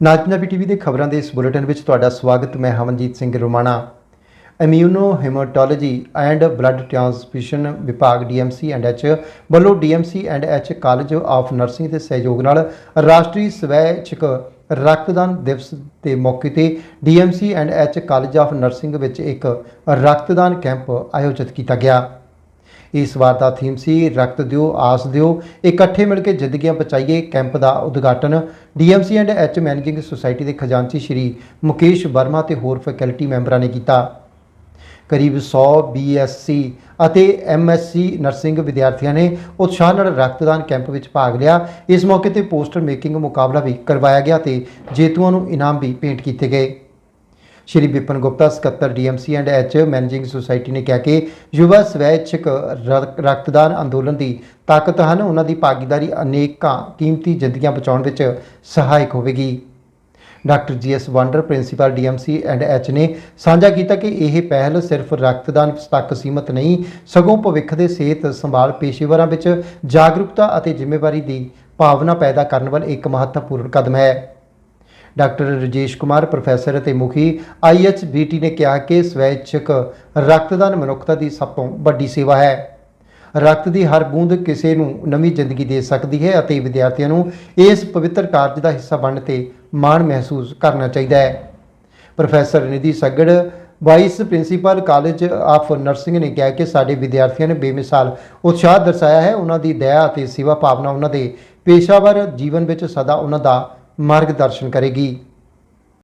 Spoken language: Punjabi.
ਨਾਜ ਪੰਜਾਬੀ ਟੀਵੀ ਦੇ ਖਬਰਾਂ ਦੇ ਇਸ ਬੁਲੇਟਿਨ ਵਿੱਚ ਤੁਹਾਡਾ ਸਵਾਗਤ, ਮੈਂ Hamanjeet Singh Romana. Immunohaematology and blood transfusion ਵਿਭਾਗ ਡੀਐਮਸੀ ਐਂਡ ਐਚ ਵੱਲੋਂ DMC and H college of nursing ਦੇ ਸਹਿਯੋਗ ਨਾਲ ਰਾਸ਼ਟਰੀ ਸਵੈਚਿਕ ਰਕਤਦਾਨ ਦਿਵਸ ਦੇ ਮੌਕੇ ਤੇ DMC and H college of nursing ਵਿੱਚ ਇੱਕ ਰਕਤਦਾਨ ਕੈਂਪ ਆਯੋਜਿਤ ਕੀਤਾ ਗਿਆ। ਇਸ ਵਾਰ ਦਾ ਥੀਮ ਸੀ, ਰਕਤ ਦਿਓ, ਆਸ ਦਿਓ। ਇਕੱਠੇ ਮਿਲ ਕੇ ਜ਼ਿੰਦਗੀਆਂ ਬਚਾਈਏ, ਕੈਂਪ ਦਾ ਉਦਘਾਟਨ। DMC and H managing society ਦੇ ਖਜ਼ਾਨਚੀ ਸ਼੍ਰੀ ਮੁਕੇਸ਼ ਵਰਮਾ ਤੇ ਹੋਰ ਫੈਕਲਟੀ ਮੈਂਬਰਾਂ ਨੇ ਕੀਤਾ। ਕਰੀਬ 100 ਬੀਐਸਸੀ ਅਤੇ ਐਮਐਸਸੀ ਨਰਸਿੰਗ ਵਿਦਿਆਰਥੀਆਂ ਨੇ ਉਤਸ਼ਾਹ ਨਾਲ ਰਕਤਦਾਨ ਕੈਂਪ ਵਿੱਚ ਭਾਗ ਲਿਆ। ਇਸ ਮੌਕੇ ਤੇ ਪੋਸਟਰ ਮੇਕਿੰਗ ਮੁਕਾਬਲਾ ਵੀ ਕਰਵਾਇਆ ਗਿਆ ਤੇ ਜੇਤੂਆਂ ਨੂੰ ਇਨਾਮ ਵੀ ਭੇਂਟ ਕੀਤੇ ਗਏ। ਸ਼੍ਰੀ ਵਿਪਨ ਗੁਪਤਾ ਸਕੱਤਰ DMC and H managing society ਨੇ ਕਿਹਾ ਕਿ ਯੁਵਾ ਸਵੈਚਿਕ ਰ- ਰਕਤਦਾਨ ਅੰਦੋਲਨ ਦੀ ਤਾਕਤ ਹਨ। ਉਹਨਾਂ ਦੀ ਭਾਗੀਦਾਰੀ ਅਨੇਕਾਂ ਕੀਮਤੀ ਜ਼ਿੰਦਗੀਆਂ ਬਚਾਉਣ ਵਿੱਚ ਸਹਾਇਕ ਹੋਵੇਗੀ। Doctor G GS Wander, principal DMC and H ਨੇ ਸਾਂਝਾ ਕੀਤਾ ਕਿ ਇਹ ਪਹਿਲ ਸਿਰਫ ਰਕਤਦਾਨ ਤੱਕ ਸੀਮਤ ਨਹੀਂ, ਸਗੋਂ ਭਵਿੱਖ ਦੇ ਸਿਹਤ ਸੰਭਾਲ ਪੇਸ਼ੇਵਰਾਂ ਵਿੱਚ ਜਾਗਰੂਕਤਾ ਅਤੇ ਜ਼ਿੰਮੇਵਾਰੀ ਦੀ ਭਾਵਨਾ ਪੈਦਾ ਕਰਨ ਵੱਲ ਇੱਕ ਮਹੱਤਵਪੂਰਨ ਕਦਮ ਹੈ। ਡਾਕਟਰ ਰਜੇਸ਼ ਕੁਮਾਰ, ਪ੍ਰੋਫੈਸਰ ਅਤੇ ਮੁਖੀ ਆਈਐਚਬੀਟੀ ਨੇ ਕਿਹਾ ਕਿ ਸਵੈਚਿਕ ਰਕਤਦਾਨ ਮਨੁੱਖਤਾ ਦੀ ਸਭ ਤੋਂ ਵੱਡੀ ਸੇਵਾ ਹੈ। ਰਕਤ ਦੀ ਹਰ ਬੂੰਦ ਕਿਸੇ ਨੂੰ ਨਵੀਂ ਜ਼ਿੰਦਗੀ ਦੇ ਸਕਦੀ ਹੈ ਅਤੇ ਵਿਦਿਆਰਥੀਆਂ ਨੂੰ ਇਸ ਪਵਿੱਤਰ ਕਾਰਜ ਦਾ ਹਿੱਸਾ ਬਣਨ ਤੇ ਮਾਣ ਮਹਿਸੂਸ ਕਰਨਾ ਚਾਹੀਦਾ ਹੈ। Professor Nidhi Saggar, vice principal college of nursing ਨੇ ਕਿਹਾ ਕਿ ਸਾਡੇ ਵਿਦਿਆਰਥੀਆਂ ਨੇ ਬੇਮਿਸਾਲ ਉਤਸ਼ਾਹ ਦਰਸਾਇਆ ਹੈ। ਉਹਨਾਂ ਦੀ ਦਇਆ ਅਤੇ ਸੇਵਾ ਭਾਵਨਾ ਉਹਨਾਂ ਦੇ ਪੇਸ਼ਾਵਰ ਜੀਵਨ ਵਿੱਚ ਸਦਾ ਉਹਨਾਂ ਦਾ ਮਾਰਗਦਰਸ਼ਨ ਕਰੇਗੀ।